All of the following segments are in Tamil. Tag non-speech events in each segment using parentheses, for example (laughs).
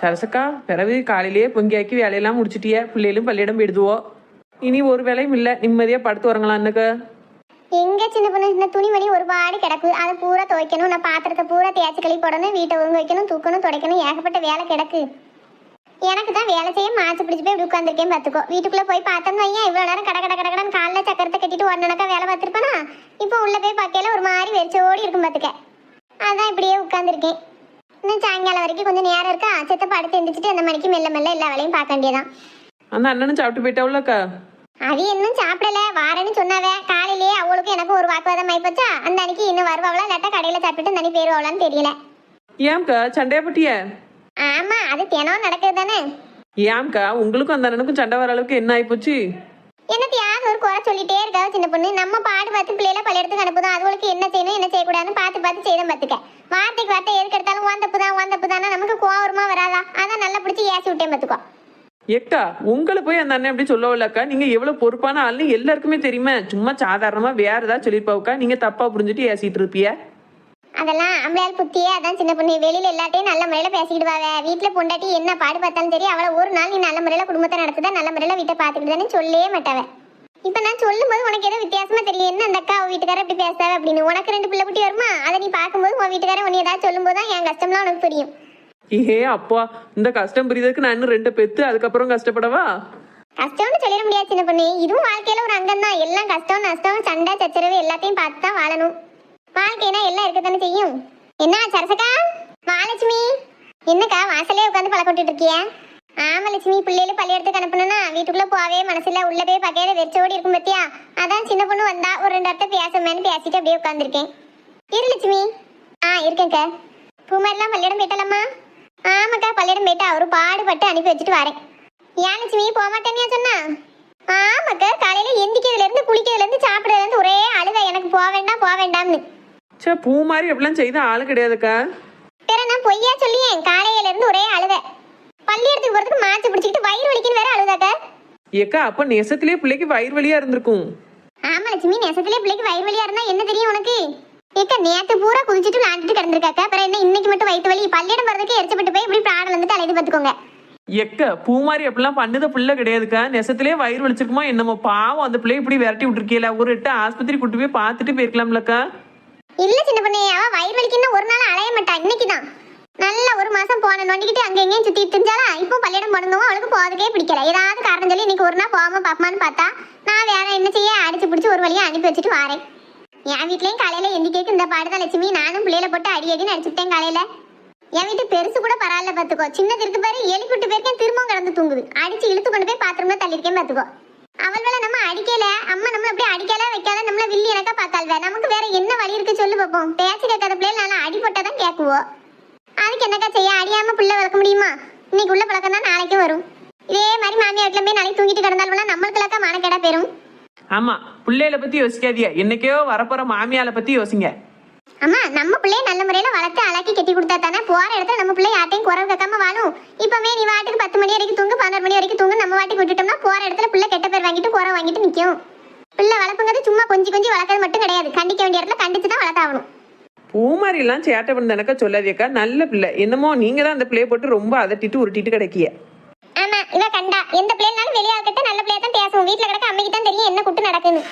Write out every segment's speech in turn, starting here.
சரசக்கா பிறகு காலையிலேயே பொங்கியாக்கி வேலையெல்லாம் முடிச்சிட்டிய பிள்ளைகளும் பள்ளியிடம் போயிடுதுவோ? இனி ஒரு வேலையும் இல்லை. நிம்மதியாக படுத்து உறங்கலாம்னுக்க எங்க சின்ன பொண்ணு? இந்த துணிமணி ஒரு பாடு கிடக்கு. அதை பூரா துவைக்கணும். நான் பாத்திரத்தை பூரா தேய்ச்சி கழுவி போடணும். வீட்டை ஒழுங்கு வைக்கணும் தூக்கணும் துடைக்கணும். ஏகப்பட்ட வேலை கிடக்கு. எனக்கு தான் வேலை செய்ய மாச்சு பிடிச்சி போய் இப்படி உட்காந்துருக்கேன் பார்த்துக்கோ வீட்டுக்குள்ளே போய் பார்த்தோம்னு வையன். இவ்வளோ நேரம் கட கட கடன்னு காலைல சக்கரத்தை கட்டிட்டு ஒன்னனக்கா வேலை பார்த்துருப்பேனா? இப்போ உள்ள போய் பார்க்கையில ஒரு மாதிரி வெறிச்சோடி இருக்கும் பார்த்துக்க அதான் இப்படியே உட்காந்துருக்கேன் இன்னும் சாயங்காலம் வரைக்கும் கொஞ்சம் நேரம் இருக்கா? செத்த படுத்து எந்திரிச்சிட்டு அந்த மணிக்கு மெல்ல மெல்ல எல்லா வேலையும் பார்க்க வேண்டியதான் அந்த அண்ணனும் சாப்பிட்டு போயிட்டாவுலக்கா அது இன்னும் சாப்பிடல. வாரேன்னு சொன்னாவே காலையிலேயே அவளுக்கும் எனக்கும் ஒரு வாக்குவாதம் ஆயிப்போச்சா? அந்த அன்னைக்கு இன்னும் வருவாங்களா இல்லாட்டா கடையில சாப்பிட்டு தனி போயிருவாங்களான்னு தெரியல. ஏம்க்கா சண்டையா பட்டிய? ஆமா அது தினம் நடக்குது தானே ஏம்க்கா உங்களுக்கும் அந்த அண்ணனுக்கும் சண்டை வர அளவுக்கு என்ன ஆயிப்போச்சு? என்னத்தையாவது ஒரு குறை சொல்லிட்டே இருக்கா சின்ன பொண்ணு? நம்ம பாடு பார்த்து பிள்ளைல பள்ளியிடத்துக்கு அனுப்புதான் அதுகளுக்கு என்ன செய்யணும் என்ன செய்யக்கூடாதுன்னு பார்த்து பார்த்து செய்தோம் பார்த்துக்க. வார்த்தைக்கு வார்த்தை எதுக்கு எடுத்தாலும் வாந்தப்பு தான் வந்தப்பு தானே நமக்கு கோவம் வராதா? அதான் நல்லா பிடிச்சி ஏசி விட்டே பார்த்துக்கோ. ஏக்கா உங்களை போய் அந்த அண்ணன் எப்படி சொல்லவில்லக்கா நீங்க எவ்வளவு பொறுப்பான ஆள்னு எல்லாருக்குமே தெரியுமா. சும்மா சாதாரணமா வேற ஏதாவது சொல்லியிருப்பாவுக்கா? நீங்க தப்பா புரிஞ்சுட்டு ஏசிட்டு இருப்பிய. அதெல்லாம் ஆம்பளையால் புத்தியே. அதான் சின்ன பொண்ணு. வெளியில எல்லாத்தையும் நல்ல முறையில பேசிக்கிடுவாங்க வீட்டுல பொண்டாட்டி என்ன பாடு பார்த்தாலும் சரி அவளை ஒரு நாள் நீ நல்ல முறையில குடும்பத்தை நடத்துதா நல்ல முறையில வீட்டை பாத்துக்கிட்டுதானே சொல்லவே மாட்டாவ. இப்ப நான் சொல்லும்போது உனக்கு ஏதோ வித்தியாசமா தெரியும். என்ன அந்த அக்கா வீட்டுக்காரர் இப்படி பேசாவ அப்படின்னு. உனக்கு ரெண்டு பிள்ளை குட்டி வருமா? அதை நீ பார்க்கும்போது உன் வீட்டுக்காரன் உன்னை ஏதாவது சொல்லும்போது தான் என் கஷ்டம்லாம் உனக்கு புரியும். ஏ அப்பா இந்த கஷ்டம் புரியுறதுக்கு நான் இன்னும் ரெண்டு பெத்து அதுக்கப்புறம் கஷ்டப்படவா? கஷ்டம்னு சொல்லிட முடியாது சின்ன பொண்ணு. இதுவும் வாழ்க்கையில ஒரு அங்கம் தான் எல்லாம் கஷ்டம் நஷ்டம் சண்டை சச்சரவு எல்லாத்தையும் பார்த்து தான் வாழணும். வாழ்க்கைனா எல்லாம் இருக்கத்தானே செய்யும்? என்ன சரசக்கா? மகாலட்சுமி என்னக்கா வாசலே உட்காந்து பழக்கொட்டுட்டு இருக்கிய ஆமா லட்சுமி பிள்ளைகளும் பள்ளியிடத்துக்கு அனுப்பணும்னா வீட்டுக்குள்ள போவே மனசுல உள்ள போய் பக்கையில வெறிச்சோடி இருக்கும் பத்தியா? அதான் சின்ன பொண்ணு வந்தா ஒரு ரெண்டு அர்த்தம் பேசமேன்னு பேசிட்டு அப்படியே உட்காந்துருக்கேன் இரு லட்சுமி. ஆ இருக்கேன்க்கா. பூமாரிலாம் பள்ளியிடம் போயிட்டலாமா ஆமாக்கா பள்ளியிடம் போயிட்டா. அவரு பாடுபட்டு அனுப்பி வச்சுட்டு வரேன். ஏன் லட்சுமி போக மாட்டேனியா சொன்னா? ஆமாக்கா காலையில எந்திக்கிறதுல இருந்து குளிக்கிறதுல இருந்து சாப்பிடுறதுல இருந்து ஒரே அழுக. எனக்கு போக வேண்டாம் போக வேண்டாம்னு. சே பூ மாதிரி எப்படிலாம் செய்த ஆளு கிடையாதுக்கா. பிற நான் பொய்யா சொல்லியேன் காலையில இருந்து ஒரே அழுக பள்ளியிடத்துக்கு போறதுக்கு மாச்சு பிடிச்சிக்கிட்டு வயிறு வலிக்குன்னு வேற அழுதாக்கா. ஏக்கா அப்ப நெசத்திலேயே பிள்ளைக்கு வயிறு வலியா இருந்திருக்கும். ஆமா லட்சுமி நெசத்திலே பிள்ளைக்கு வயிறு வலியா இருந்தா என்ன தெரியும் உனக்கு? ஏக்கா நேத்து பூரா குதிச்சிட்டு விளாண்டுட்டு கிடந்திருக்காக்கா. அப்புறம் என்ன இன்னைக்கு மட்டும் வயிற்று வலி? பள்ளியிடம் போறதுக்கு எரிச்சப்பட்டு போய் இப்படி பிராணம் வந்துட்டு அலைது பார்த்துக்கோங்க எக்க பூ மாதிரி எப்படிலாம் பண்ணுத பிள்ளை கிடையாதுக்கா. நெசத்திலே வயிறு வலிச்சிருக்குமா என்னமோ? பாவம் அந்த பிள்ளை இப்படி விரட்டி விட்டுருக்கீல ஒரு எட்டு ஆஸ்பத்திரி கூட்டு போய் பார்த்துட்டு போயிருக்கலாம்லக்கா. இல்ல சின்ன பொண்ணு அவ வயிறு வலிக்குன்னு ஒரு நாள் அலைய மாட்டா. இன்னைக்கு தான் நல்லா ஒரு மாசம் போன நோண்டிக்கிட்டு அங்க எங்கேயும் சுத்திட்டு இருந்தாலா இப்போ பள்ளியிடம் போனதும் அவளுக்கு போறதுக்கே பிடிக்கல. ஏதாவது காரணம் சொல்லி இன்னைக்கு ஒரு நாள் போகாம பாப்பான்னு பார்த்தா நான் வேற என்ன செய்ய அடிச்சு பிடிச்சி ஒரு வழியா அனுப்பி வச்சுட்டு வாரேன். என் வீட்லயும் காலையில எந்திரிக்கைக்கு இந்த பாடுதான் லட்சுமி. நானும் பிள்ளையில போட்டு அடி அடின்னு அடிச்சுட்டேன் காலையில. என் வீட்டு பெருசு கூட பரவாயில்ல பாத்துக்கோ சின்னது இருக்கு பாரு எலி விட்டு போயிருக்கேன் திரும்பவும் கிடந்து தூங்குது. அடிச்சு இழுத்து கொண்டு போய் பாத்திரம்ல தள்ளிருக்கேன் பாத்துக்கோ அவள் அடிக்கல. அம்மா நம்மள அப்படியே அடிக்கல வைக்கல நம்மள வில்லி எனக்கா பார்த்தாள்வே. நமக்கு வேற என்ன வழி இருக்கு சொல்லு பார்ப்போம் பேச்சு கேட்காத பிள்ளைல நல்லா அடிபட்டா தான் கேட்குவோம் அதுக்கு என்னக்கா செய்ய? அடியாம பிள்ளை வளர்க்க முடியுமா? இன்னைக்கு உள்ள பழக்கம் தான் நாளைக்கு வரும். இதே மாதிரி மாமியார் வீட்டுல போய் நாளைக்கு தூங்கிட்டு கிடந்தாலும் நம்மளுக்குலாக்கா மானக்கேடா பெறும் ஆமா பிள்ளைகளை பத்தி யோசிக்காதீங்க. என்னைக்கோ வரப்போற மாமியால பத்தி யோசிங்க. அம்மா நம்ம பிள்ளைய நல்ல முறையில வளர்த்து அழகி கட்டி கொடுத்தா தானே போற இடத்துல நம்ம பிள்ளை யார்ட்டையும் குறவு கேட்காம வாழும். இப்பவே நீ வாட்டுக்கு பத்து மணி வரைக்கும் தூங்கு பதினோரு மணி வரைக்கும் தூங்கு நம்ம வாட்டுக்கு விட்டுட்டோம்னா போற இடத்துல பிள்ளை கெட்ட பேர் வாங்கிட்டு குறை வாங்கிட்டு நிக்கும். பிள்ளை வளர்ப்புங்கிறது சும்மா கொஞ்சம் கொஞ்சம் வளர்க்கறது மட்டும் கிடையாது. கண்டிக்க வேண்டிய இடத்துல கண்டிச்சு தான் வளர்த்தாகணும். பூ மாதிரிலாம் சேட்டை பண்ணதானக்கா சொல்லாதேக்கா நல்ல பிள்ளை. என்னமோ நீங்க தான் அந்த பிள்ளைய போட்டு ரொம்ப அதட்டிட்டு உருட்டிட்டு கிடைக்கிய ஆமா இவ கண்டா. எந்த பிள்ளைனாலும் வெளியே கிட்ட நல்ல பிள்ளையா தான் பேசுவோம். வீட்டுல கிடக்க அம்மைக்கு தான் தெரியும் என்ன குட்டு நடக்குன்னு.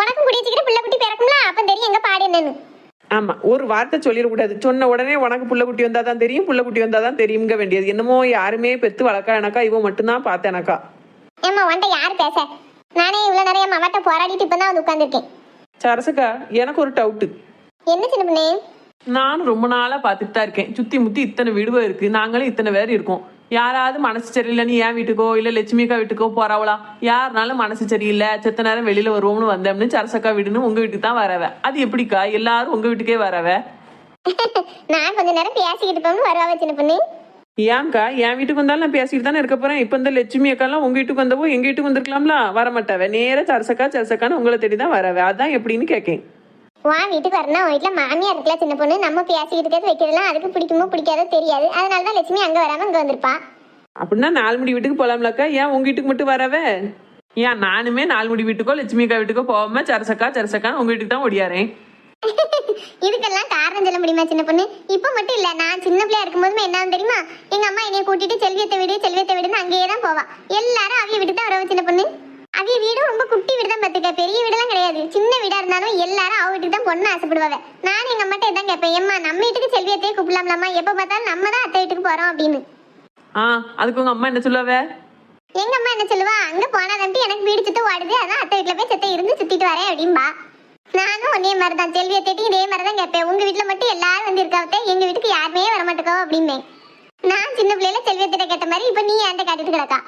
உனக்கும் கூடிய சீக்கிரம் பிள்ளை குட்டி பிறக்கும்ல? அப்ப தெரியும் எங்க பாடு என்னன்னு. ஆமா ஒரு வார்த்தை சொல்லிடக்கூடாது. சொன்ன உடனே உனக்கு புள்ள குட்டி வந்தா தான் தெரியும் புள்ள குட்டி வந்தா தான் தெரியுங்க வேண்டியது. என்னமோ யாருமே பெத்து வளர்க்கா எனக்கா இவன் மட்டும்தான் பார்த்தேனக்கா ஏம்மா உன்ட்ட யார் பேச? நானே இவ்வளவு நிறைய மாவட்ட போராடிட்டு இப்பதான் வந்து உட்காந்துருக்கேன் சரசக்கா எனக்கு ஒரு டவுட்டு என்ன சின்ன பண்ணே? நானும் ரொம்ப நாளா பார்த்துட்டு தான் இருக்கேன். சுத்தி முத்தி இத்தனை விடுவ இருக்கு. நாங்களும் இத்தனை பேர் இருக்கோம். யாராவது மனசு சரியில்லைன்னு என் வீட்டுக்கோ இல்ல லட்சுமிக்கா வீட்டுக்கோ போறாவளா? யாருனாலும் மனசு சரியில்லை செத்த நேரம் வெளியில வருவோம்னு வந்தோம்னு சரசக்கா வீடுன்னு உங்க வீட்டுக்கு தான் வரவ. அது எப்படிக்கா? எல்லாரும் உங்க வீட்டுக்கே வரவ? (laughs) நான் கொஞ்ச நேரம் பேசிக்கிட்டு இருப்போம்னு வருவாவ சின்ன பண்ணி. ஏன்க்கா? என் வீட்டுக்கு வந்தாலும் நான் பேசிட்டு தானே இருக்க போறேன். இப்போ இந்த லட்சுமி அக்காலாம் உங்க வீட்டுக்கு வந்தவோ எங்க வீட்டுக்கு வந்திருக்கலாம்ல? வர மாட்டாவ நேரா சரசக்கா சரசக்கான்னு உங்களை தேடி தான் வரவ. அதான் எப்படின்னு கேட்கேன் வா வீட்டுக்கு வரணும் உன் வீட்டுல மாமியார் இருக்கல சின்ன பொண்ணு நம்ம பேசிக்கிட்டு இருக்கிறது வைக்கிறதுலாம் அதுக்கு பிடிக்குமோ பிடிக்காதோ தெரியாது. அதனால தான் லட்சுமி அங்க வராம இங்க வந்திருப்பா. அப்படின்னா நாலு மணி வீட்டுக்கு போலாம்லக்கா. ஏன் உங்க வீட்டுக்கு மட்டும் வரவ? ஏன் நானுமே நாலு மணி வீட்டுக்கோ லட்சுமி அக்கா வீட்டுக்கோ போகாம சரசக்கா சரசக்கான்னு உங்க வீட்டுக்கு தான் ஓடியாரேன். இதுக்கெல்லாம் காரணம் சொல்ல முடியுமா சின்ன பொண்ணு? இப்ப மட்டும் இல்ல நான் சின்ன பிள்ளையா இருக்கும்போதுமே என்ன தெரியுமா? எங்க அம்மா என்னைய கூட்டிட்டு செல்வியத்தை வீடு செல்வியத்தை வீடுன்னு அங்கேயே தான் போவா. எல்லாரும் அவிய வீட்டுக்கு தான் வரவ சின்ன பொண்ணு. அவிய வீடும் ரொம்ப குட்டி வீடு தான் பாத்துக்க பெரிய வீடெல்லாம் கிடையாது. சின்ன வீடா இருந்தாலும் எல்லாரும் அவ வீட்டுக்கு தான் பொண்ணு ஆசைப்படுவாங்க. நானும் எங்க அம்மாட்ட இதான் கேட்பேன். ஏம்மா நம்ம வீட்டுக்கு செல்வியத்தையே கூப்பிடலாம்லாமா எப்ப பார்த்தாலும் நம்ம தான் அத்தை வீட்டுக்கு போறோம் அப்படின்னு. ஆ அதுக்கு உங்க அம்மா என்ன சொல்லுவாவ எங்க அம்மா என்ன சொல்லுவா? அங்க போனாதான் எனக்கு வீடு சுத்த ஓடுது. அதான் அத்தை வீட்டுல போய் செத்த இருந்து சுத்திட்டு வரேன் அப்படின்பா. நானும் ஒன்னே மாதிரி தான் செல்வியை தேட்டி இதே மாதிரி தான் கேட்பேன். உங்க வீட்டுல மட்டும் எல்லாரும் வந்து இருக்காவத்தே எங்க வீட்டுக்கு யாருமே வர மாட்டேக்கோ அப்படின்னேன். நான் சின்ன பிள்ளையில செல்வியத்திட்ட கேட்ட மாதிரி இப்ப நீ என்கிட்ட காட்டிட்டு கிடக்கா?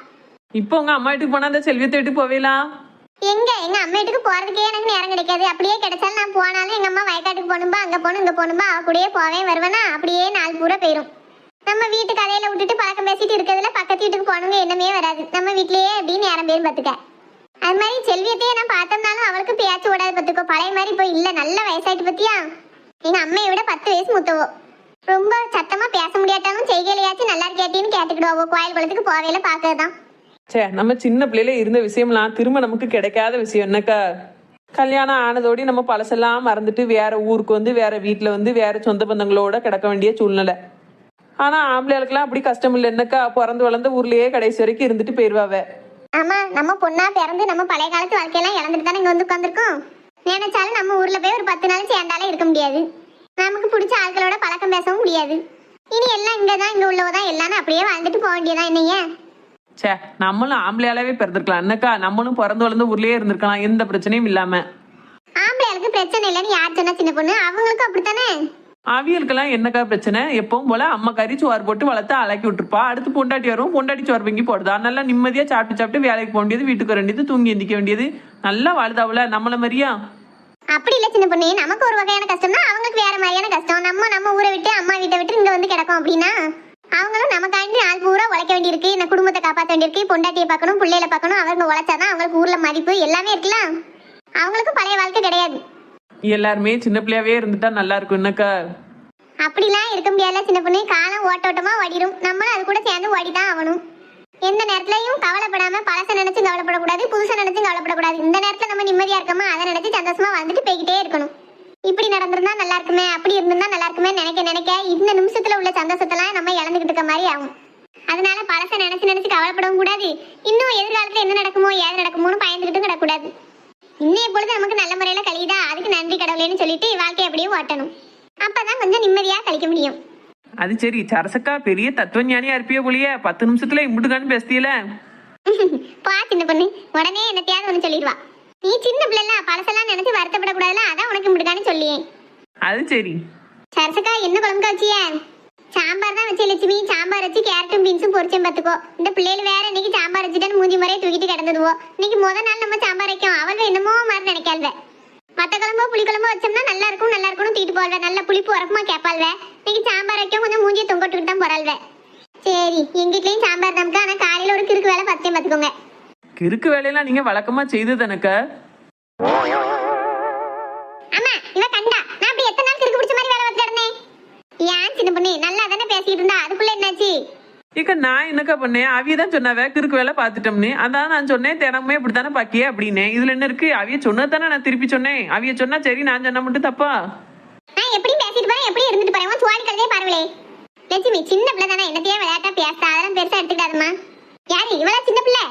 இப்போ உங்க அம்மா வீட்டுக்கு போனா அந்த செல்வியத்தை வீட்டுக்கு போவேலா எங்க? எங்க அம்மா வீட்டுக்கு போறதுக்கே எனக்கு நேரம் கிடைக்காது. அப்படியே கிடைச்சாலும் நான் போனாலும் எங்க அம்மா வயக்காட்டுக்கு போகணும்பா அங்க போகணும் இங்க போகணும்பா அவ கூடயே போவேன் வருவேனா? அப்படியே நாள் பூரா போயிரும். நம்ம வீட்டு கதையில விட்டுட்டு பழக்கம் பேசிட்டு இருக்கிறதுல பக்கத்து வீட்டுக்கு போனவங்க என்னமே வராது. நம்ம வீட்லயே அப்படின்னு நேரம் பேரும் பாத்துக்க அது மாதிரி செல்வியத்தையே நான் பார்த்தோம்னாலும் அவளுக்கு பேச்சு ஓடாது பத்துக்கோ பழைய மாதிரி இப்போ இல்ல. நல்ல வயசாயிட்டு பத்தியா எங்க அம்மையை விட பத்து வயசு மூத்தவோ. ரொம்ப சத்தமா பேச முடியாட்டாலும் செய்கையிலையாச்சும் நல்லா இருக்கேட்டின்னு கேட்டுக்கிடுவோம் கோயில் குளத்துக்கு போவேல பாக்குறதுதான் சே நம்ம சின்ன பிள்ளையில இருந்த விஷயம்லாம் திரும்ப நமக்கு கிடைக்காத விஷயம் என்னக்கா? கல்யாணம் ஆனதோடி நம்ம பழசெல்லாம் மறந்துட்டு வேற ஊருக்கு வந்து வேற வீட்டில் வந்து வேற சொந்த பந்தங்களோட கிடக்க வேண்டிய சூழ்நிலை. ஆனா ஆம்பளைகளுக்குலாம் அப்படி கஷ்டம் இல்லை. என்னக்கா பிறந்து வளர்ந்த ஊர்லயே கடைசி வரைக்கும் இருந்துட்டு போயிருவாவ. ஆமா நம்ம பொண்ணா பிறந்து நம்ம பழைய காலத்து வாழ்க்கையெல்லாம் இழந்துட்டு தானே இங்க வந்து உட்காந்துருக்கோம் நினைச்சாலும் நம்ம ஊர்ல போய் ஒரு பத்து நாள் சேர்ந்தாலே இருக்க முடியாது. நமக்கு பிடிச்ச ஆட்களோட பழக்கம் பேசவும் முடியாது. இனி எல்லாம் இங்கதான் இங்க உள்ளவதான் எல்லாரும் அப்படியே வாழ்ந்துட்டு போக வேண்டியதான் என்னையே. சே நம்மளும் ஆம்பளையாலாவே பிறந்திருக்கலாம். என்னக்கா நம்மளும் பிறந்து வளர்ந்த ஊர்லயே இருந்திருக்கலாம். எந்த பிரச்சனையும் இல்லாம. ஆம்பளையாளுக்கு பிரச்சனை இல்லைன்னு யார் சொன்னா சின்ன பொண்ணு? அவங்களுக்கும் அப்படித்தானே? அவியலுக்கெல்லாம் என்னக்கா பிரச்சனை? எப்பவும் போல அம்மா கறி சோறு போட்டு வளர்த்து அலக்கி விட்டுருப்பா. அடுத்து பொண்டாட்டி வரும் பொண்டாட்டி சோறு பொங்கி போடுதா? நல்லா நிம்மதியா சாப்பிட்டு சாப்பிட்டு வேலைக்கு போக வேண்டியது வீட்டுக்கு வர வேண்டியது தூங்கி எந்திக்க வேண்டியது. நல்லா வாழுதாவுல நம்மள மாதிரியா? அப்படி இல்ல சின்ன பொண்ணு. நமக்கு ஒரு வகையான கஷ்டம்னா அவங்களுக்கு வேற மாதிரியான கஷ்டம். நம்ம நம்ம ஊரை விட்டு அம்மா வீட்டை விட்டு இங்க வந்து கிடக்கும் அப்படின்னா? அவங்களும் நமக்காண்டி நாள் பூரா உழைக்க வேண்டியிருக்கு. இந்த குடும்பத்தை காப்பாற்ற வேண்டியிருக்கு. பொண்டாட்டியை பார்க்கணும் பிள்ளைகளை பார்க்கணும். அவங்க உழைச்சாதான் அவங்களுக்கு ஊர்ல மதிப்பு எல்லாமே இருக்குல்ல? அவங்களுக்கும் பழைய வாழ்க்கை கிடையாது. எல்லாருமே சின்ன பிள்ளையாவே இருந்துட்டா நல்லா இருக்கும். என்னக்கா? அப்படிலாம் இருக்க முடியாதுல சின்ன பொண்ணு. காலம் ஓட்டோட்டமா ஓடிடும். நம்மளும் அது கூட சேர்ந்து ஓடிதான் ஆகணும். எந்த நேரத்துலயும் கவலைப்படாம பழச நினைச்சு கவலைப்படக்கூடாது புதுசை நினைச்சு கவலைப்படக்கூடாது. இந்த நேரத்துல நம்ம நிம்மதியா இருக்கோமா? அதை நினைச்சு சந்தோஷமா வந்துட்டு நல்லா இருக்குமே அப்படி இருந்திருந்தா நல்லா இருக்குமே நினைக்க நினைக்க இந்த நிமிஷத்துல உள்ள சந்தோஷத்தெல்லாம் நம்ம இழந்துகிட்டு இருக்க மாதிரி ஆகும். அதனால பழச நினைச்சு நினைச்சு கவலைப்படவும் கூடாது. இன்னும் எதிர்காலத்துல என்ன நடக்குமோ ஏது நடக்குமோன்னு பயந்துகிட்டும் கிடக்கூடாது இன்னைய பொழுது நமக்கு நல்ல முறையில கழியுதா? அதுக்கு நன்றி கடவுளேன்னு சொல்லிட்டு வாழ்க்கையை அப்படியே ஓட்டணும். அப்பதான் கொஞ்சம் நிம்மதியா கழிக்க முடியும். அது சரி சரசக்கா பெரிய தத்துவ ஞானியா இருப்பிய போலியே. பத்து நிமிஷத்துல இம்புட்டுக்கான்னு பேசியல (laughs) பா சின்ன பொண்ணு. உடனே என்னத்தையாவது ஒன்று சொல்லிடுவா. நீ சின்ன பிள்ளைல பழசெல்லாம் நினைச்சு வருத்தப்படக்கூடாதுல? அதான் உனக்கு முடிக்கான்னு சொல்லியே. அது சரி. சரசக்கா என்ன குழம்பு வச்சிய? சாம்பார் தான் வச்சு லட்சுமி. சாம்பார் வச்சு கேரட்டும் பீன்ஸும் பொரிச்சும் பார்த்துக்கோ. இந்த பிள்ளைகள் வேற இன்னைக்கு சாம்பார் வச்சுட்டு மூஞ்சி முறையை தூக்கிட்டு கிடந்துடுவோம் இன்னைக்கு முத நாள் நம்ம சாம்பார் வைக்கும். அவள் என்னமோ மாதிரி நினைக்காள்வ. மத்த குழம்போ புளி குழம்போ வச்சோம்னா நல்லா இருக்கும் நல்லா இருக்கும்னு தூக்கிட்டு போல்வ நல்ல புளிப்பு உரப்புமா கேட்பாள்வ. இன்னைக்கு சாம்பார் வைக்கும் கொஞ்சம் மூஞ்சியை தொங்கட்டுக்கிட்டு தான் போறாள்வ. சரி எங்க வீட்லயும் சாம்பார் தான் ஆனா காலையில ஒரு கிறுக்கு வேலை பத்தியம் பார்த்துக்கோங்க. கிறுக்கு வேலையெல்லாம் நீங்க வழக்கமா செய்தது எனக்கு. அம்மா இவ கண்டா நான் அப்படி எத்தனை நாள் கிறுக்கு பிடிச்ச மாதிரி வேலை பார்த்துட்டு இருந்தேன் ஏன் சின்ன பொண்ணு? நல்லா தானே பேசிட்டு இருந்தா? அதுக்குள்ள என்னாச்சு? இக்க நான் என்னக்கா பண்ணேன்? அவிய தான் சொன்னாவ? கிறுக்கு வேலை பார்த்துட்டோம்னு. அதான் நான் சொன்னேன் தினமுமே இப்படித்தானே பாக்கியே? அப்படின்னு. இதுல என்ன இருக்கு? அவிய சொன்னது தானே நான் திருப்பி சொன்னேன். அவிய சொன்னா சரி நான் சொன்னா மட்டும் தப்பா? நான் எப்படி பேசிட்டு போறேன். எப்படி இருந்துட்டு போறேன். துவாடி கழுதே பாருங்களே லட்சுமி சின்ன பிள்ளை தானே. என்னத்தையே விளையாட்டா பேச அதெல்லாம் பெருசா எடுத்துக்காதுமா யாரு? இவளா சின்ன பிள்ளை?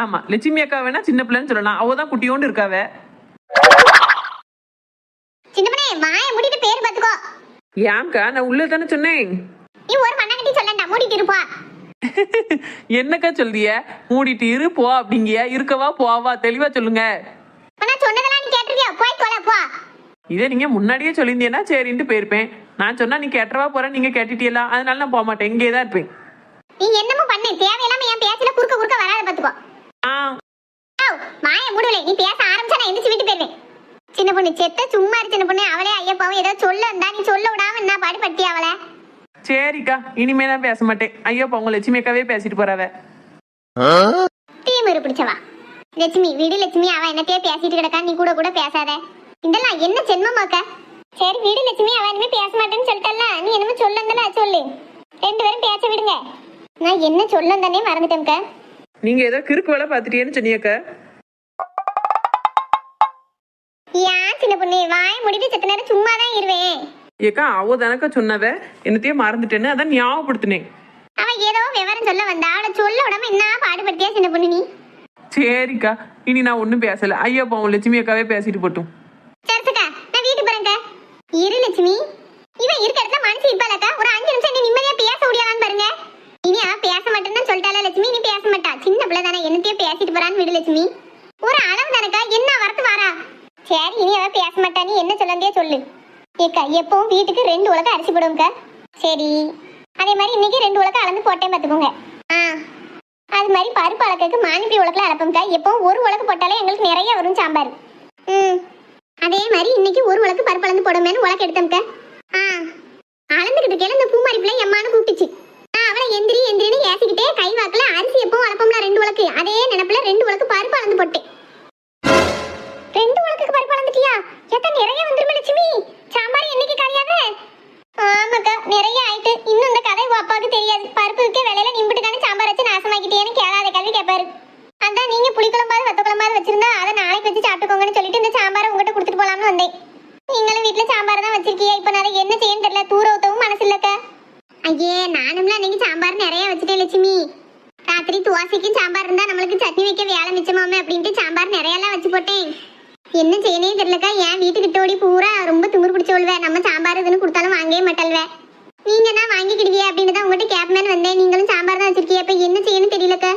ஆமா. லட்சுமி அக்கா வேணா சின்ன பிள்ளைன்னு சொல்லலாம். அவ தான் குட்டியோண்டு இருக்காவ. சின்ன பண்ணே வாயை மூடிட்டு பேர் பாத்துக்கோ ஏன்க்கா நான் உள்ள தானே சொன்னேன். நீ ஒரு மண்ணாங்கட்டி சொல்லண்டா மூடிட்டு இருப்பா. (laughs) என்னக்கா சொல்றிய? மூடிட்டு இரு போ அப்படிங்கிய. இருக்கவா போவா. தெளிவா சொல்லுங்க. இப்ப நான் சொன்னதெல்லாம் நீ கேட்டிருக்கியா? போய் கொலை போ. இதே நீங்க முன்னாடியே சொல்லியிருந்தீங்கன்னா சரின்ட்டு போயிருப்பேன். நான் சொன்னா நீ கேட்டவா போற நீங்க கேட்டுட்டீங்களா அதனால நான் போக மாட்டேன் இங்கே தான் இருப்பேன். நீ என்னமோ பண்ணு. தேவையில்லாம என் பேச்சுல குறுக்க குறுக்க வராத பாத்துக்கோ. ஆ. ஆவ், வாயை மூடலே நீ பேச ஆரம்பிச்சா நான் எந்திரிச்சு விட்டு போயிருவேன் சின்ன பொண்ணு செத்த சும்மா இரு சின்ன பொண்ணு. அவளே ஐயப்பாவும் ஏதோ சொல்ல இருந்தா நீ சொல்ல விடாம பட்டி அவளை? சரிக்கா இனிமே தான் பேச மாட்டேன். ஐயோ உங்க லட்சுமி அக்காவே பேசிட்டு போறாவ. தீமரு பிடிச்சவா? லட்சுமி விடு லட்சுமி அவ என்னத்தையே பேசிட்டு கிடக்கா நீ கூட கூட பேசாத. இதெல்லாம் என்ன ஜென்மமாக்க சரி விடு லட்சுமி அவ இனிமே பேச மாட்டேன்னு சொல்லிட்டல்ல நீ என்னமோ சொல்லுந்தல சொல்லு. ரெண்டு பேரும் பேச விடுங்க. நான் என்ன சொல்லுந்தனே மறந்துட்டேன்க்க நீங்க ஏதோ கிறுக்கு வேலை பார்த்துட்டீங்கன்னு சொன்னீங்கக்கா ஏன் சின்ன பொண்ணு வாய் முடிட்டு செத்த நேரம் சும்மா தான் இருவேன். ஏக்கா அவ தானக்கா சொன்னவ? என்னத்தையே மறந்துட்டேன்னு அதான் ஞாபகப்படுத்தினேன். அவ ஏதோ விவரம் சொல்ல வந்தா அவளை சொல்ல விடாம என்ன பாடுபடுத்தியா சின்ன பொண்ணு நீ? சரிக்கா இனி நான் ஒன்றும் பேசல. ஐயா பாவம் லட்சுமி அக்காவே பேசிட்டு போட்டும். சரிக்கா நான் வீட்டுக்கு போறேன்க்கா. இரு லட்சுமி. இவன் இருக்க இடத்துல மனசு இருப்பாளக்கா. ஒரு அஞ்சு நிமிஷம் நீ நிம்மதியா பேச முடியாதான்னு பாருங்க. இனி பேச மாட்டேன்னு சொல்லிட்டால லட்சுமி? நீ பேச மாட்டா. சின்ன பிள்ளை தானே என்னத்தையும் பேசிட்டு போறான்னு விடு லட்சுமி. ஒரு அளவு தானக்கா என்ன வரத்து வாரா? சரி இனி அவ பேச மாட்டா. நீ என்ன சொல்லந்தே சொல்லு. ஏக்கா எப்பவும் வீட்டுக்கு ரெண்டு உலக அரிசி போடுவோம்க்கா. சரி. அதே மாதிரி இன்னைக்கு ரெண்டு உலக அளந்து போட்டேன் பார்த்துக்கோங்க. ஆ. அது மாதிரி பருப்பு அளக்குக்கு மானிப்பி உலகில் அளப்போம்க்கா. எப்பவும் ஒரு உலக்கு போட்டாலே எங்களுக்கு நிறைய வரும் சாம்பார். ம். அதே மாதிரி இன்னைக்கு ஒரு உலக்கு பருப்பு அளந்து போடுமேனு உலக்கு எடுத்தோம்க்கா. ஆ. அளந்துக்கிட்டு இருக்கேன் இந்த பூமாரி பிள்ளை எம்மானு கூப்பிட்டுச்சு. நான் அவளை எந்திரி எந்திரின்னு ஏசிக்கிட்டே கை வாக்குல அரிசி எப்பவும் அளப்போம்ல ரெண்டு உலக்கு. அதே நினப்பில் ரெண்டு உலக்கு பருப்பு அளந்து போட்டேன். சட்னி வைக்க வேலை மிச்சமாமே அப்படின்ட்டு சாம்பார் நிறைய வச்சு போட்டேன். என்ன செய்யனே தெரியலக்கா என் வீட்டுக்கிட்ட ஓடி பூரா ரொம்ப திமிரு பிடிச்சவள்வே நம்ம சாம்பார் இதுன்னு கொடுத்தாலும் வாங்கவே மாட்டல்வே. நீங்க என்ன வாங்கிக்கிடுவியே அப்படின்னு தான் உங்ககிட்ட கேப்மேன் வந்தேன். நீங்களும் சாம்பார் தான் வச்சிருக்கீங்க இப்ப என்ன செய்யணும் தெரியலக்கா.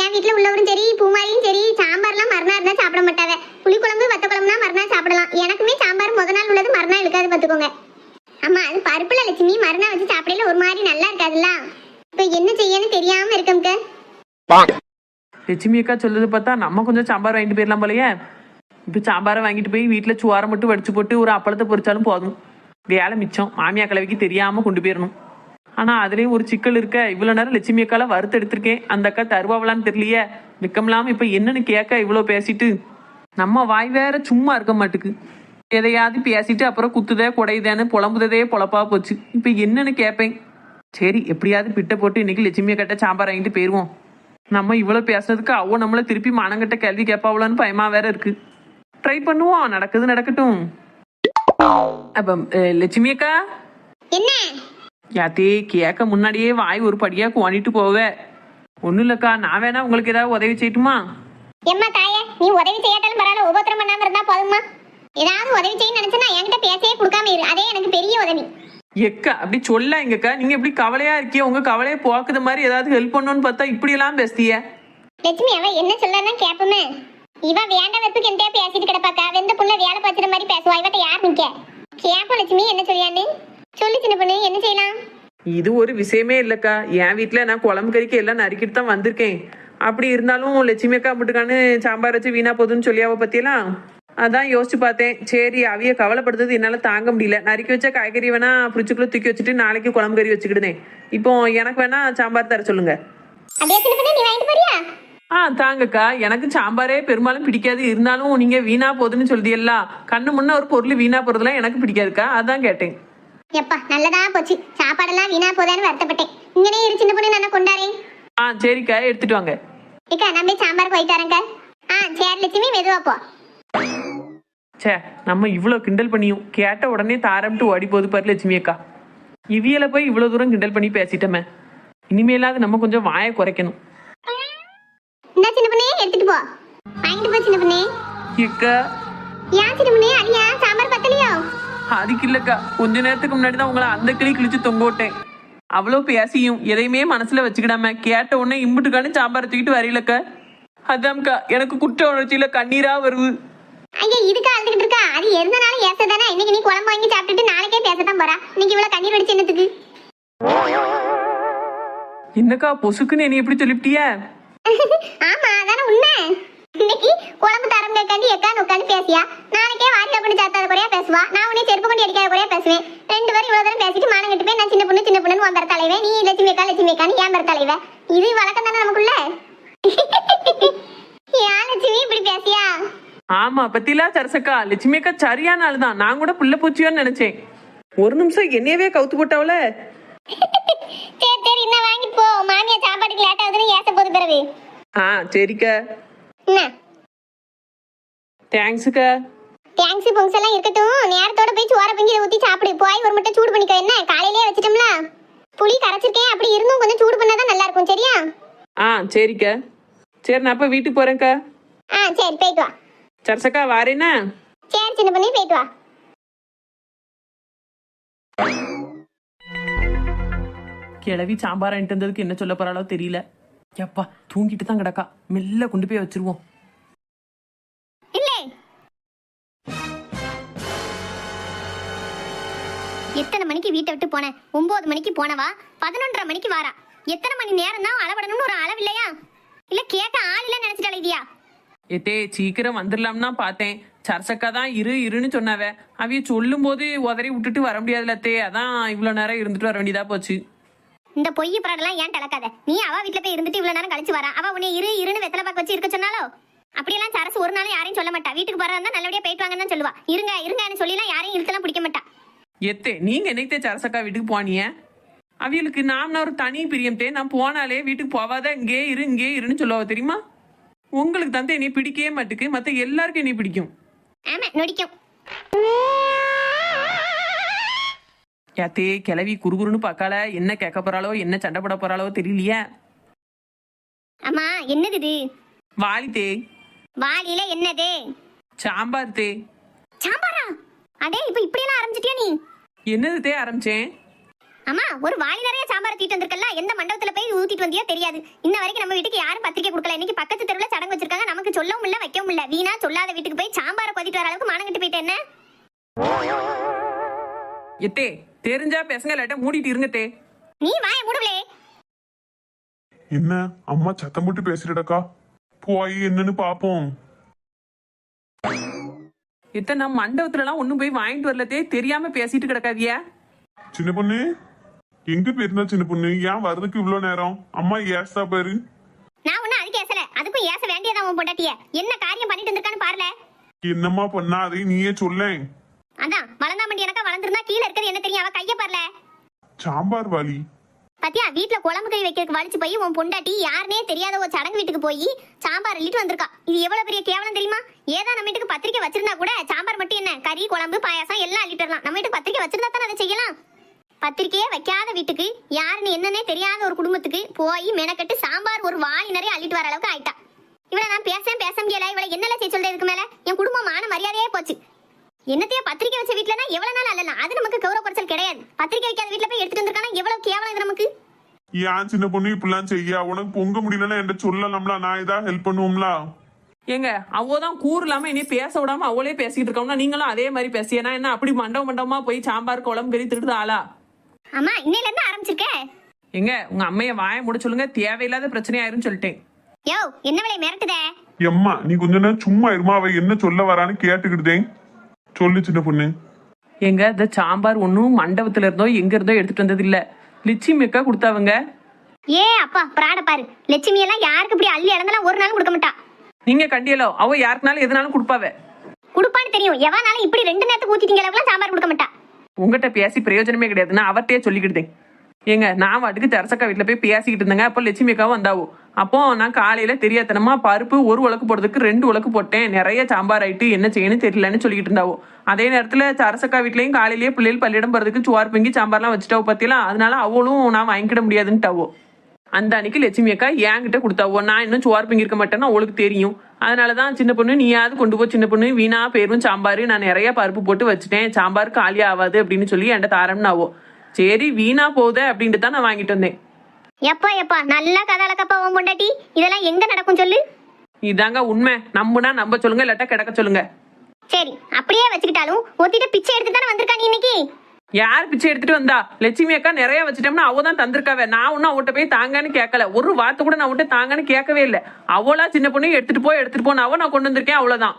என் வீட்டில் உள்ளவரும் சரி பூமாரியும் சரி சாம்பார்லாம் மறுநாள் இருந்தா சாப்பிட மாட்டாங்க புளிக்குழம்பு வத்த குழம்புனா மறுநாள் சாப்பிடலாம். எனக்குமே சாம்பார் முத நாள் உள்ளது மறுநாள் இருக்காது பாத்துக்கோங்க ஆமா அது பருப்புல லட்சுமி மறுநாள் வச்சு சாப்பிடல ஒரு மாதிரி நல்லா இருக்காதுல்ல? இப்போ என்ன செய்யன்னு தெரியாம இருக்கம்க்க. லட்சுமி அக்கா சொல்லுது பார்த்தா நம்ம கொஞ்சம் சாம்பார் வாங்கிட்டு போயிடலாம் போலயே. இப்போ சாம்பாரை வாங்கிட்டு போய் வீட்டில் சுவாரம் மட்டும் வடிச்சு போட்டு ஒரு அப்பளத்தை பொறிச்சாலும் போதும். வேலை மிச்சம். மாமியா கலவைக்கு தெரியாமல் கொண்டு போயிடணும். ஆனால் அதுலேயும் ஒரு சிக்கல் இருக்க. இவ்வளோ நேரம் லட்சுமி அக்கால வறுத்து எடுத்திருக்கேன். அந்த அக்கா தருவாவலான்னு தெரியலையே. விற்கம்லாம இப்போ என்னன்னு கேட்க இவ்வளோ பேசிட்டு. நம்ம வாய் வேற சும்மா இருக்க மாட்டுக்கு. எதையாவது பேசிட்டு அப்புறம் குத்துதே குடையுதேன்னு புலம்புததே பொழப்பா போச்சு. இப்போ என்னன்னு கேட்பேன் சரி எப்படியாவது பிட்டை போட்டு இன்னைக்கு லட்சுமி கட்ட சாம்பார் வாங்கிட்டு போயிடுவோம் நம்ம இவ்வளோ பேசுனதுக்கு அவ நம்மள திருப்பி மானங்கிட்ட கேள்வி கேட்பாவளான்னு பயமா வேற இருக்கு. ட்ரை பண்ணுவோம். நடக்குது நடக்கட்டும். அப்ப லட்சுமி அக்கா? என்ன? யாத்தே கேட்க முன்னாடியே வாய் ஒரு படியா கோணிட்டு போவே. ஒன்றும் இல்லக்கா நான் வேணா உங்களுக்கு ஏதாவது உதவி செய்யட்டுமா? எம்மா தாயே நீ உதவி செய்யாட்டாலும் பரவாயில்ல உபத்திரம் பண்ணாம இருந்தா போதுமா ஏதாவது உதவி செய்ய நினைச்சா என்கிட்ட பேசவே கொடுக்காம இரு. அதே எனக்கு பெரிய உதவி. எக்கா அப்படி சொல்லாங்கக்கா. நீங்க இப்படி கவலையா இருக்கிய உங்க கவலையை போக்குற மாதிரி ஏதாவது ஹெல்ப் பண்ணணும்னு பார்த்தா இப்படி எல்லாம் பேசுதிய. லட்சுமி அவ என்ன சொல்லனா கேப்பமே. இவ வேண்ட வெப்புக்கு என்கிட்ட பேசிட்டு கிடப்பாக்கா. வெந்த புள்ள வேலை பார்த்துற மாதிரி பேசுவா. இவட்ட யார் நிக்க? கேப்ப லட்சுமி என்ன சொல்லியான்னு? சொல்லு சின்ன பொண்ணு என்ன செய்யலாம்? இது ஒரு விஷயமே இல்லைக்கா. என் வீட்டில் நான் குழம்பு கறிக்கு எல்லாம் நறுக்கிட்டு தான் வந்திருக்கேன். அப்படி இருந்தாலும் லட்சுமி அக்கா மட்டுக்கான்னு சாம்பார் வச்சு வீணா போகுதுன்னு சொல்லி அவ பற்றியெல்லாம் அதான் யோசிச்சு பார்த்தேன். சரி அவிய கவலைப்படுறது என்னால் தாங்க முடியல. நறுக்கி வச்ச காய்கறி வேணா ஃப்ரிட்ஜுக்குள்ளே தூக்கி வச்சுட்டு நாளைக்கு குழம்பு கறி வச்சுக்கிடுதேன் இப்போ எனக்கு வேணா சாம்பார் தர சொல்லுங்க. ஆ தாங்கக்கா. எனக்கு சாம்பாரே பெரும்பாலும் பிடிக்காது. இருந்தாலும் நீங்கள் வீணா போகுதுன்னு சொல்லியல்ல கண்ணு முன்ன ஒரு பொருள் வீணா போகிறதுலாம் எனக்கு பிடிக்காதுக்கா. அதான் கேட்டேன். எப்பா நல்லதா போச்சு. சாப்பாடெல்லாம் வீணா போதான்னு வருத்தப்பட்டேன். இங்கனே இரு சின்ன பொண்ணு நான் கொண்டாரேன் ஆ சரிக்கா. எடுத்துட்டு வாங்க. இக்கா நான் போய் சாம்பார் போயிட்டு வரேங்க ஆ சரி லட்சுமி மெதுவா போ. ச்சே நம்ம இவ்வளோ கிண்டல் பண்ணியும் கேட்ட உடனே தாரம்ட்டு ஓடி போகுது பாரு லட்சுமி அக்கா. இவியல போய் இவ்வளோ தூரம் கிண்டல் பண்ணி பேசிட்டோமே. இனிமேலாவது நம்ம கொஞ்சம் வாயை குறைக்கணும். அதுக்கு இல்லக்கா. கொஞ்ச நேரத்துக்கு முன்னாடி தான் உங்களை அந்த கிளி கிழிச்சு தொங்க விட்டேன். அவ்வளோ பேசியும் எதையுமே மனசுல வச்சுக்கிடாம கேட்ட உடனே இம்புட்டுக்கானு சாம்பாரை தூக்கிட்டு வரையிலக்கா. அதான்க்கா எனக்கு குற்ற உணர்ச்சியில கண்ணீரா வருது. ஐயா இதுக்கா அழுதுகிட்டு இருக்கா? அது எந்தனாலும் ஏசதானே இன்னைக்கு நீ குழம்பு வாங்கி சாப்பிட்டுட்டு நாளைக்கே பேசத்தான் போறா. இன்னைக்கு இவ்வளவு கண்ணீர் வடிச்சு என்னத்துக்கு? என்னக்கா பொசுக்குன்னு என்னை எப்படி சொல்லிவிட்டிய? ஆமா அதானே உண்மை. இன்னைக்கு குழம்பு தரம் கேட்காண்டி எக்கான்னு உட்காந்து பேசியா? நாளைக்கே வாரில கொண்டு சாத்தாத குறையா பேசுவா. நான் உன்னை செருப்பு கொண்டு அடிக்காத குறையா பேசுவேன். ரெண்டு பேரும் இவ்வளவு தூரம் பேசிட்டு மானம் கட்டு போய் நான் சின்ன பொண்ணு சின்ன பொண்ணு உன் பேர் தலைவன் நீ லட்சுமி அக்கா லட்சுமி அக்கான்னு பேர் தலைவ. இது வழக்கம் தானே நமக்குள்ள? (laughs) ஏன் லட்சுமி இப்படி பேசியா? ஆமா பத்திலா சரசக்கா? லட்சுமி அக்கா சரியான ஆள் தான். நான் கூட புள்ள பூச்சியோன்னு நினைச்சேன். ஒரு நிமிஷம் என்னையவே கவுத்து போட்டாவல? சரி சரி என்ன வாங்கிட்டு போ. மாமியா சாப்பாட்டுக்கு லேட் ஆகுதுன்னு ஏச போது பிறகு. ஆ சரிக்கா. தேங்க்ஸுக்கா. தேங்க்ஸ் பொங்ஸ் எல்லாம் இருக்கட்டும். நேரத்தோட போய் சோற பொங்கி ஊத்தி சாப்பிடு. போய் ஒரு முட்டை சூடு பண்ணிக்க. என்ன காலையிலே வச்சிட்டோம்ல? புளி கரைச்சிருக்கேன். அப்படி இருந்தும் கொஞ்சம் சூடு பண்ணாதான் நல்லா இருக்கும் சரியா? ஆ சரிக்கா. சரி நான் அப்போ வீட்டுக்கு போகிறேன்க்கா ஆ சரி போயிட்டு வா. சரசக்கா வாரேன்னா சரி சின்ன பண்ணி போயிட்டு வா. கிளவி சாம்பார் வாங்கிட்டு வந்ததுக்கு என்ன சொல்ல போறாளோ தெரியல. எப்பா தூங்கிட்டு தான் கிடக்கா. மெல்ல கொண்டு போய் வச்சிருவோம். இல்லை. எத்தனை மணிக்கு வீட்டை விட்டு போனேன் ஒன்பது மணிக்கு போனவா? பதினொன்றரை மணிக்கு வாரா. எத்தனை மணி நேரம் தான் அளவிடணும்னு ஒரு அளவு இல்லையா? இல்ல கேட்க ஆள் இல்ல நினைச்சிட்டு அழைதியா ஏத்தே சீக்கிரம் வந்துடலாம்னா பார்த்தேன். சரசக்கா தான் இரு இருன்னு சொன்னாவ. அவிய சொல்லும் போது உதறி விட்டுட்டு வர முடியாதுல தே அதான் இவ்வளோ நேரம் இருந்துட்டு வர வேண்டியதா போச்சு. இந்த பொய் பிராடெல்லாம் ஏன் டலக்காத? நீ அவ வீட்ல போய் இருந்துட்டு இவ்வளவு நேரம் கழிச்சு வரா. அவ உன்னை இரு இருன்னு வெத்தலை பாக்க வச்சு இருக்க சொன்னாலோ? அப்படியெல்லாம் சரசு ஒரு நாள் யாரையும் சொல்ல மாட்டா. வீட்டுக்கு போறதா நல்லபடியா போயிட்டு வாங்கன்னு சொல்லுவா. இருங்க இருங்கன்னு சொல்லிலாம் யாரையும் இழுத்தலாம் பிடிக்க மாட்டா. எத்தே நீங்க என்னைக்கே சரசக்கா வீட்டுக்கு போனிய அவியலுக்கு நான் ஒரு தனி பிரியம் தே. நான் போனாலே வீட்டுக்கு போவாத. இங்கே இரு இங்கே இருன்னு சொல்லுவா தெரியுமா? உங்களுக்கு தந்தை என்னை பிடிக்கவே மாட்டுக்கு மற்ற எல்லாருக்கும் என்னை பிடிக்கும். ஆமா நொடிக்கும். யாத்தே கிளவி குறுகுறுன்னு பார்க்கால என்ன கேட்க போறாளோ என்ன சண்டை போட போறாளோ தெரியலையே. அம்மா என்னது இது? வாலி தே. வாளியில என்னது? சாம்பார் தே. சாம்பாரா? அடே இப்ப இப்படி எல்லாம் ஆரம்பிச்சிட்டியா நீ? என்னது தே ஆரம்பிச்சேன்? அம்மா ஒரு வாளி நிறைய சாம்பார் தீட்டு வந்திருக்கல எந்த மண்டபத்துல போய் ஊத்திட்டு வந்தியோ தெரியாது. இன்ன வரைக்கும் நம்ம வீட்டுக்கு யாரும் பத்திரிக்கை கொடுக்கல. இன்னைக்கு பக்கத்து தெருவுல சடங்கு வச்சிருக்காங்க. நமக்கு சொல்லவும் இல்ல வைக்கவும் இல்ல. வீணா சொல்லாத வீட்டுக்கு போய் சாம்பாரை கொதிட்டு வர அளவுக்கு மானங்கிட்டு போயிட்டு என்ன? எத்தே தெரிஞ்சா பேசுங்க இல்லாட்ட மூடிட்டு இருங்க தே. நீ வாய மூடுவலே என்ன? அம்மா சத்தம் போட்டு பேசிட்டக்கா. போய் என்னன்னு பாப்போம். இத்த நான் மண்டபத்துல எல்லாம் ஒண்ணும் போய் வாங்கிட்டு வரலதே தெரியாம பேசிட்டு கிடக்காதியா? சின்ன பொண்ணு எங்க போயிருந்தா சின்ன பொண்ணு? ஏன் வர்றதுக்கு இவ்வளவு நேரம்? அம்மா ஏசா பாரு. நான் ஒன்னும் அதுக்கு ஏசல. அதுக்கும் ஏச வேண்டியதான் உன் பொண்டாட்டிய. என்ன காரியம் பண்ணிட்டு இருந்திருக்கான்னு பாருல. என்னம்மா பண்ணா? அதையும் நீயே சொல்லேன். அதான் வளர்ந்தாமண்டி எனக்கா வளர்ந்துருந்தா கீழே இருக்கிறது என்ன தெரியும்? அவ கைய பாருல. சாம்பார் வாலி பாத்தியா வீட்ல குழம்பு கறி வைக்கிறதுக்கு வலிச்சு போய் உன் பொண்டாட்டி யாருனே தெரியாத ஒரு சடங்கு வீட்டுக்கு போய் சாம்பார் அள்ளிட்டு வந்திருக்கா. இது எவ்வளவு பெரிய கேவலம் தெரியுமா? ஏதா நம்ம வீட்டுக்கு பத்திரிக்கை வச்சிருந்தா கூட சாம்பார் மட்டும் என்ன? கறி குழம்பு பாயாசம் எல்லாம் அள்ளிட்டு வரலாம். நம்ம வீட்டுக்கு பத்திரிக்கை வச்சிருந்தா தானே அதை செய்யலாம்? பத்திரிக்கையே வைக்காத வீட்டுக்கு யாருன்னு என்னன்னே தெரியாத ஒரு குடும்பத்துக்கு போய் மெனக்கட்டு சாம்பார் ஒரு வாளி நிறைய அள்ளிட்டு வர அளவுக்கு ஆயிட்டா. இவளை நான் பேச பேச முடியல இவளை என்னல செய்ய சொல்றது இதுக்கு மேல? என் குடும்பம் மான மரியாதையே போச்சு. என்னத்தையே பத்திரிக்கை வச்ச வீட்லனா எவ்வளவு நாள் அல்லலாம் அது நமக்கு கௌரவ குறைச்சல் கிடையாது. பத்திரிக்கை வைக்காத வீட்ல போய் எடுத்துட்டு வந்திருக்கானா? எவ்வளவு கேவலம் இது நமக்கு? ஏன் சின்ன பொண்ணு இப்படிலாம் செய்ய? உனக்கு பொங்க முடியலன்னா என்கிட்ட சொல்லலாம்ல. நான் ஏதாவது ஹெல்ப் பண்ணுவோம்ல. ஏங்க அவ தான் கூறு இல்லாம இனி பேச விடாம அவளே பேசிட்டு இருக்கோம்னா நீங்களும் அதே மாதிரி பேசியனா என்ன அப்படி மண்டபம் மண்டபமா போய் சாம்பார் குழம்பு கறி திருடுது ஆளா? அம்மா இன்னையில இருந்து ஆரம்பிச்சிருக்க? எங்க உங்க அம்மைய வாய முட சொல்லுங்க தேவையில்லாத பிரச்சனையாயிருன்னு சொல்லிட்டேன். யோ என்ன விலை மிரட்டுதே? எம்மா நீ கொஞ்ச நேரம் சும்மா இருமா அவ என்ன சொல்ல வரான்னு கேட்டுக்கிட்டேன் சொல்லு சின்ன பொண்ணு. எங்க இந்த சாம்பார் ஒன்றும் மண்டபத்துல இருந்தோ எங்க இருந்தோ எடுத்துட்டு வந்தது இல்ல. லிச்சி அக்கா கொடுத்தாவங்க. ஏ அப்பா பிராட பாரு. லட்சுமி எல்லாம் யாருக்கு இப்படி அள்ளி இழந்தெல்லாம் ஒரு நாளும் கொடுக்க மாட்டா. நீங்க கண்டியலோ அவ யாருக்குனாலும் எதுனாலும் கொடுப்பாவ. குடுப்பான்னு தெரியும். எவனாலும் இப்படி ரெண்டு நேரத்துக்கு ஊத்திட்டீங்க அளவுக்குலாம் சாம்பார் கொடுக்க மாட்டா. உங்ககிட்ட பேசி பிரயோஜனமே கிடையாதுன்னு நான் அவர்கிட்டயே சொல்லிக்கிட்டேன். ஏங்க நான் வாட்டுக்கு தரசக்கா வீட்டில் போய் பேசிக்கிட்டு இருந்தேங்க. அப்போ லட்சுமி அக்காவும் வந்தாவோ. அப்போ நான் காலையில தெரியாதனமா பருப்பு ஒரு உலக்கு போடுறதுக்கு ரெண்டு உலக்கு போட்டேன். நிறைய சாம்பார் ஆயிட்டு என்ன செய்யணும் தெரியலன்னு சொல்லிக்கிட்டு இருந்தாவோ. அதே நேரத்தில் சரசக்கா வீட்லேயும் காலையிலேயே பிள்ளைகள் பள்ளியிடம் போகிறதுக்கு சுவார் பிங்கி சாம்பார்லாம் வச்சுட்டாவோ பத்தியெல்லாம் அதனால அவளும் நான் வாங்கிக்கிட முடியாதுன்ட்டாவோ. அந்த அன்னைக்கு லட்சுமி அக்கா என்கிட்ட கொடுத்தாவோ நான் இன்னும் சோறு பொங்கி இருக்க மாட்டேன்னு அவளுக்கு தெரியும். அதனால தான் சின்ன பொண்ணு நீயாவது கொண்டு போ சின்ன பொண்ணு. வீணா பேரும் சாம்பார் நான் நிறைய பருப்பு போட்டு வச்சுட்டேன். சாம்பார் காலி ஆகாது அப்படின்னு சொல்லி என்கிட்ட தாரம்னாவோ. சரி வீணா போகுதே அப்படின்ட்டு தான் நான் வாங்கிட்டு வந்தேன். எப்பா எப்பா நல்லா கதாலக்கப்பா உன் பொண்டாட்டி. இதெல்லாம் எங்க நடக்கும் சொல்லு. இதாங்க உண்மை. நம்புனா நம்ப சொல்லுங்க இல்லாட்டா கிடக்க சொல்லுங்க. சரி அப்படியே வச்சுக்கிட்டாலும் ஒத்திட்டு பிச்சை எடுத்து தானே வந்திருக்கா நீ இன்னைக்கு? யார் பிச்சை எடுத்துட்டு வந்தா? லட்சுமி அக்கா நிறைய வச்சுட்டோம்னா அவ தான் தந்திருக்காவ. நான் ஒன்னும் அவட்ட போய் தாங்கன்னு கேட்கல ஒரு வார்த்தை கூட நான் அவட்ட தாங்கன்னு கேட்கவே இல்லை. அவளா சின்ன பொண்ணு எடுத்துட்டு போய் எடுத்துட்டு போனாவோ நான் கொண்டு வந்திருக்கேன் அவ்வளவுதான்.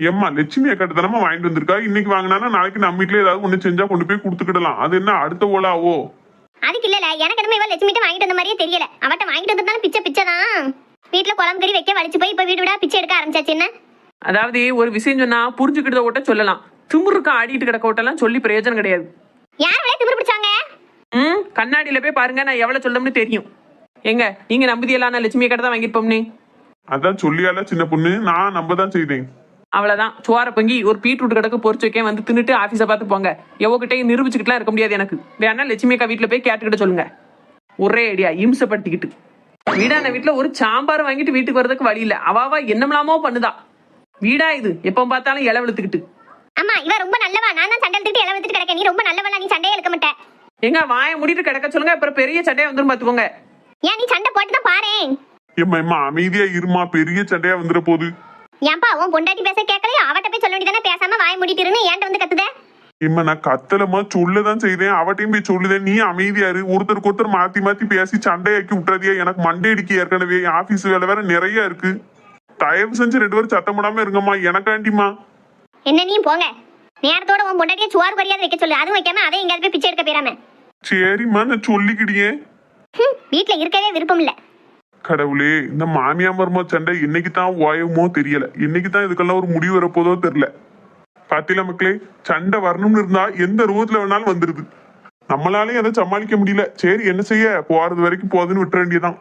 எம்மா லட்சுமி அக்கட்ட தானமா வாங்கிட்டு வந்திருக்கா? இன்னைக்கு வாங்கினா நாளைக்கு நம்ம வீட்டுல ஏதாவது ஒண்ணு செஞ்சா கொண்டு போய் கொடுத்துக்கிடலாம். அது என்ன அடுத்த ஓலாவோ? அதுக்கு இல்லல எனக்கு என்னமோ இவ லட்சுமிட்ட வாங்கிட்டு வந்த மாதிரியே தெரியல. அவட்ட வாங்கிட்டு வந்தாலும் பிச்சை பிச்சை தான் வீட்டுல குழம்பு கறி வைக்க வலிச்சு போய் இப்ப வீடு விடா பிச்சை எடுக்க ஆரம்பிச்சாச்சு என்ன? அதாவது ஒரு விஷயம் சொன்னா புரிஞ்சுக்கிட்டத ஓட்ட சொல்லலாம். திமுருக்கா ஆடிட்டு கிடக்க ஓட்டெல்லாம் சொல்லி பிரயோஜனம் கிடையாது. யார் விளையா திமிரு பிடிச்சாங்க? ம் கண்ணாடியில போய் பாருங்க நான் எவ்வளவு சொல்லணும்னு தெரியும். எங்க நீங்க நம்புதியெல்லாம் நான் லட்சுமி கடை தான் வாங்கியிருப்போம்னே? அதான் சொல்லியால சின்ன பொண்ணு. நான் நம்ப தான் செய்தேன். அவ்வளவுதான். சோற பொங்கி ஒரு பீட்ரூட் கிடக்கு பொரிச்சு வைக்க வந்து தின்னுட்டு ஆபீஸை பார்த்து போங்க. எவ்வகிட்டையும் நிரூபிச்சுக்கிட்டுலாம் இருக்க முடியாது எனக்கு. வேணா லட்சுமி அக்கா வீட்டுல போய் கேட்டுக்கிட்ட சொல்லுங்க. ஒரே ஐடியா இம்சப்படுத்திக்கிட்டு. வீடான வீட்டுல ஒரு சாம்பார் வாங்கிட்டு வீட்டுக்கு வர்றதுக்கு வழி இல்ல. அவாவா என்னமெல்லாமோ பண்ணுதா. வீடா இது? எப்ப பார்த்தாலும் இலை வெளுத்துக்கிட்டு அம்மா இவ ரொம்ப நல்லவா? நான் தான் சண்டை எடுத்துட்டு இலை எடுத்துட்டு கிடக்க நீ ரொம்ப நல்லவளா? நீ சண்டையே இழுக்க மாட்டே. எங்க வாயை மூடிட்டு கிடக்க சொல்லுங்க அப்புறம் பெரிய சட்டையா வந்துரும் பாத்துக்கோங்க ஏன் நீ சண்டை போட்டு தான் பாரேன் ஏம்மா ஏம்மா அமைதியா இருமா பெரிய சண்டையா வந்துட போகுது ஏன்பா உன் பொண்டாட்டி பேச கேட்கலையோ? அவட்ட போய் சொல்ல வேண்டியதானே? பேசாம வாய் மூடிட்டு இருன்னு ஏன்ட்ட வந்து கத்துதே? ஏம்மா நான் கத்தலமா சொல்லதான் செய்தேன். அவட்டையும் போய் சொல்லுதேன். நீ அமைதியா இரு. ஒருத்தருக்கு ஒருத்தர் மாத்தி மாத்தி பேசி சண்டையாக்கி விட்டுறதியா எனக்கு மண்டை அடிக்க ஏற்கனவே ஆபீஸ் வேலை வேற நிறைய இருக்கு. தயவு செஞ்சு ரெண்டு பேரும் சத்தம் போடாம இருங்கம்மா. எனக்காண்டிமா என்ன நீ போங்க. நேரத்தோட உன் பொண்டாட்டியை சுவார் குறையாத வைக்க சொல்லு. அதுவும் வைக்காம அதை எங்கேயாவது போய் பிச்சை எடுக்க போயிடாம சரிம்மா நான் சொல்லிக்கிடியே ஹம், வீட்ல இருக்கவே விருப்பம் இல்ல. கடவுளே இந்த மாமியா மருமோ சண்டை என்னைக்கு தான் ஓயமோ தெரியல. என்னைக்கு தான் இதுக்கெல்லாம் ஒரு முடிவு வரப்போதோ தெரியல. பாத்தீங்களா மக்களே சண்டை வரணும்னு இருந்தா எந்த ரூபத்துல வேணாலும் வந்துருது. நம்மளாலையும் அதை சமாளிக்க முடியல. சரி என்ன செய்ய? போறது வரைக்கும் போகுதுன்னு விட்டுற வேண்டியதான்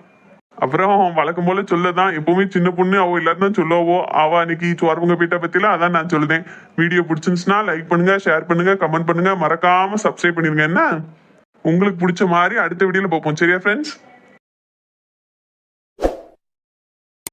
அப்புறம் வழக்கம் போல சொல்லதான். எப்பவுமே சின்ன பொண்ணு அவ எல்லாரும் தான் சொல்லவோ. அவ அன்னைக்கு சோர்வங்க போயிட்ட பத்தில அதான் நான் சொல்லுதேன். வீடியோ பிடிச்சிருந்துச்சுன்னா லைக் பண்ணுங்க ஷேர் பண்ணுங்க கமெண்ட் பண்ணுங்க. மறக்காம சப்ஸ்கிரைப் பண்ணிருங்க. என்ன? உங்களுக்கு பிடிச்ச மாதிரி அடுத்த வீடியோல பார்ப்போம். சரியா ஃப்ரெண்ட்ஸ்